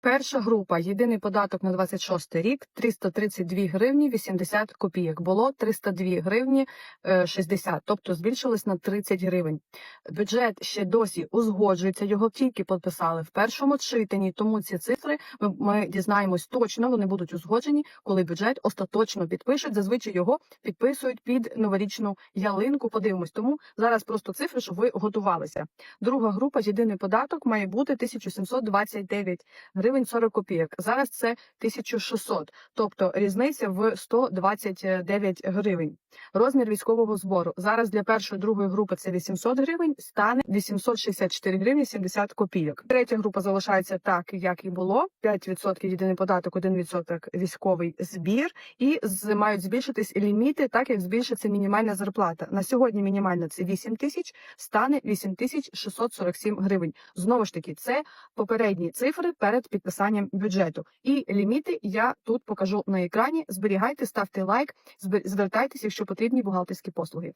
Перша група єдиний податок на 26 рік 332 гривні 80 копійок. Було 302 гривні е, 60, тобто збільшилось на 30 гривень. Бюджет ще досі узгоджується. Його тільки підписали в першому читанні. Тому ці цифри ми дізнаємось точно. Вони будуть узгоджені, коли бюджет остаточно підпишуть. Зазвичай його підписують під новорічну ялинку. Подивимось. Тому зараз просто цифри, щоб ви готувалися. Друга група єдиний податок має бути 1729 гривень 40 копійок. Зараз це 1600, тобто різниця в 129 гривень. Розмір військового збору зараз для першої другої групи це 800 гривень, стане 864 гривні 70 копійок. Третя група залишається так, як і було: 5% єдиний податок, 1% військовий збір, і мають збільшитись ліміти, так як збільшиться мінімальна зарплата. На сьогодні мінімальна це 8 тисяч, стане 8 тисяч 647 гривень. Знову ж таки, це попередні цифри перед підписанням бюджету. І ліміти я тут покажу на екрані. Зберігайте, ставте лайк, звертайтеся, якщо потрібні бухгалтерські послуги.